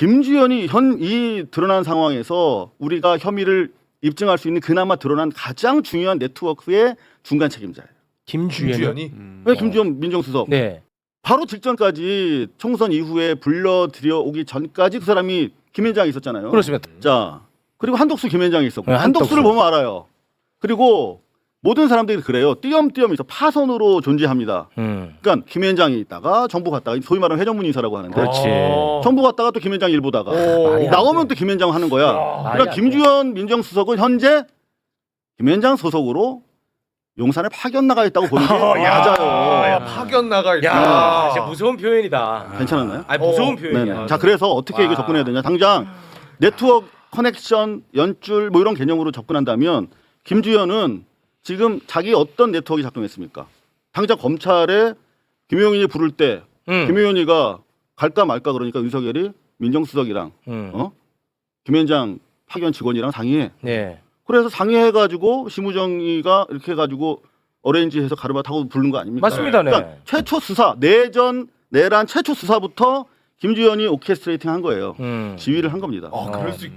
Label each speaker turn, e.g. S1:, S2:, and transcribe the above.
S1: 김주현이 현 이 드러난 상황에서 우리가 혐의를 입증할 수 있는 그나마 드러난 가장 중요한 네트워크의 중간 책임자예요.
S2: 김주현.
S3: 김주현이
S1: 왜 김주현 민정수석?
S2: 네.
S1: 바로 직전까지 총선 이후에 불러 들여 오기 전까지 그 사람이 김현장에 있었잖아요.
S2: 그렇습니다.
S1: 자 그리고 한독수 김현장에 있었고
S2: 네,
S1: 한독수를
S2: 한독수.
S1: 보면 알아요. 그리고 모든 사람들이 그래요. 띄엄띄엄 있어 파선으로 존재합니다.
S2: 음.
S1: 그러니까 김현장에 있다가 정부 갔다가 소위 말하는 회전문 인사라고 하는데
S2: 그렇지.
S3: 어.
S1: 정부 갔다가 또 김현장 일 보다가
S3: 오.
S2: 말이 안
S1: 나오면 또 김현장 하는 거야.
S2: 말이
S1: 그러니까
S2: 안
S1: 김주현 민정수석은 현재 김현장 소속으로 용산에 파견 나가 있다고 보는 게
S2: 어, 야.
S1: 맞아요.
S3: 야, 파견 나가 있다.
S2: 야, 진짜 무서운 표현이다.
S1: 괜찮았나요?
S2: 아, 무서운
S3: 어,
S2: 표현이야.
S1: 네네. 자 그래서 어떻게 이거
S2: 와.
S1: 접근해야 되냐? 당장 네트워크 커넥션 연줄 뭐 이런 개념으로 접근한다면 김주현은 지금 자기 어떤 네트워크가 작동했습니까? 당장 검찰에 김용인이 부를 때
S2: 음.
S1: 김용인이가 갈까 말까 그러니까 윤석열이 민정수석이랑
S2: 음.
S1: 어? 김현장 파견 직원이랑 상의해.
S2: 네.
S1: 그래서 상의해가지고 심우정이가 이렇게 해가지고 어레인지해서 가르마 타고 부른 거 아닙니까?
S2: 맞습니다. 네.
S1: 그러니까 최초 수사 내전 내란 최초 수사부터 김주현이 오케스트레이팅 한 거예요.
S2: 음.
S1: 지휘를 한 겁니다.
S3: 아, 그럴 수 있.